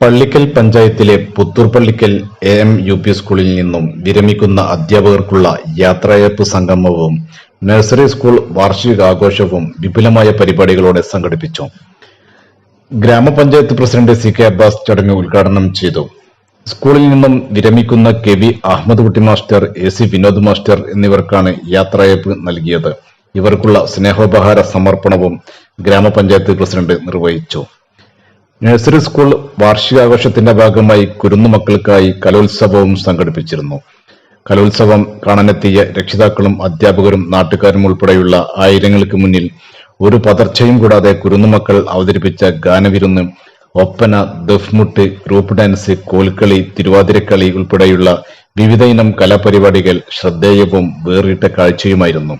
പള്ളിക്കൽ പഞ്ചായത്തിലെ Puthurpallikkal A M U P സ്കൂളിൽ നിന്നും വിരമിക്കുന്ന അധ്യാപകർക്കുള്ള യാത്രയപ്പ് സംഗമവും നഴ്സറി സ്കൂൾ വാർഷികാഘോഷവും വിപുലമായ പരിപാടികളോടെ സംഘടിപ്പിച്ചു. ഗ്രാമപഞ്ചായത്ത് പ്രസിഡന്റ് സി കെ അബ്ബാസ് ചടങ്ങ് ഉദ്ഘാടനം ചെയ്തു. സ്കൂളിൽ നിന്നും വിരമിക്കുന്ന K V Ahammed Kutty master A C Vinod master എന്നിവർക്കാണ് യാത്രയപ്പ് നൽകിയത്. ഇവർക്കുള്ള സ്നേഹോപഹാര സമർപ്പണവും ഗ്രാമപഞ്ചായത്ത് പ്രസിഡന്റ് നിർവഹിച്ചു. നഴ്സറി സ്കൂൾ വാർഷികാഘോഷത്തിന്റെ ഭാഗമായി കുരുന്നു മക്കൾക്കായി കലോത്സവവും സംഘടിപ്പിച്ചിരുന്നു. കലോത്സവം കാണാനെത്തിയ രക്ഷിതാക്കളും അധ്യാപകരും നാട്ടുകാരും ഉൾപ്പെടെയുള്ള ആയിരങ്ങൾക്ക് മുന്നിൽ ഒരു പതർച്ചയും കൂടാതെ കുരുന്നുമക്കൾ അവതരിപ്പിച്ച ഗാനവിരുന്ന് ഒപ്പന ദഫ്മുട്ട് ഗ്രൂപ്പ് ഡാൻസ് കോൽക്കളി തിരുവാതിരക്കളി ഉൾപ്പെടെയുള്ള വിവിധ ഇനം കലാപരിപാടികൾ ശ്രദ്ധേയവും വേറിട്ട കാഴ്ചയുമായിരുന്നു.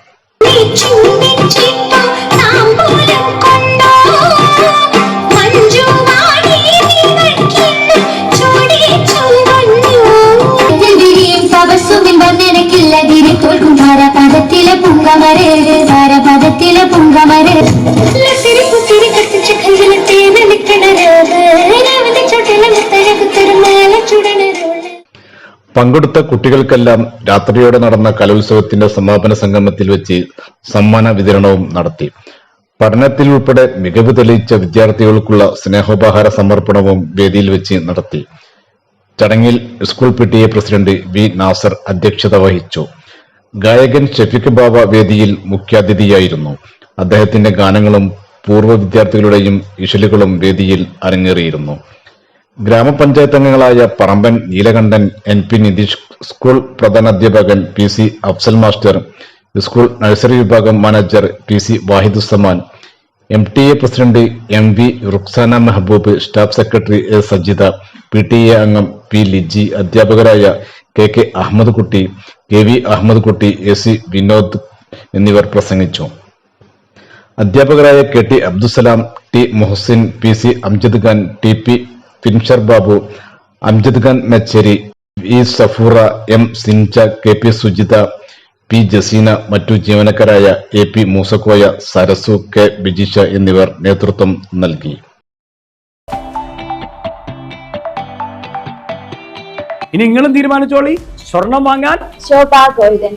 പങ്കെടുത്ത കുട്ടികൾക്കെല്ലാം രാത്രിയോടെ നടന്ന കലോത്സവത്തിന്റെ സമാപന സംഗമത്തിൽ വെച്ച് സമ്മാന വിതരണവും നടത്തി. പഠനത്തിൽ ഉൾപ്പെടെ മികവ് തെളിയിച്ച വിദ്യാർത്ഥികൾക്കുള്ള സ്നേഹോപഹാര സമർപ്പണവും വേദിയിൽ വെച്ച് നടത്തി. ചടങ്ങിൽ school P T A president V Nasar അധ്യക്ഷത വഹിച്ചു. ഗായകൻ ഷെഫിഖ് ബാബ വേദിയിൽ മുഖ്യാതിഥിയായിരുന്നു. അദ്ദേഹത്തിന്റെ ഗാനങ്ങളും പൂർവ വിദ്യാർത്ഥികളുടെയും ഇഷലുകളും വേദിയിൽ അരങ്ങേറിയിരുന്നു. ഗ്രാമപഞ്ചായത്ത് അംഗങ്ങളായ Paramban Neelakandan N P Nitheesh school പ്രധാനാധ്യാപകൻ P C Afsal master school nursery വിഭാഗം manager P C Vahidusaman M T A president M V Ruksana Mehaboob staff secretary A Sajitha P T A അംഗം P Liji അധ്യാപകരായ K K Ahmed കുട്ടി K V Ahammed കുട്ടി A C Vinod എന്നിവർ പ്രസംഗിച്ചു. അധ്യാപകരായ K T Abdussalam T Mohsin P C Amjad Khan T P Finsher Babu Amjad Khan Mecheri V Safoora M Sinja K P Sujitha P Jaseena മറ്റു ജീവനക്കാരായ A P Moosakoya Sarasu K Bijisha എന്നിവർ നേതൃത്വം നൽകി. ഇനി നിങ്ങളും തീരുമാനിച്ചോളി. സ്വർണം വാങ്ങാൻ Shobha golden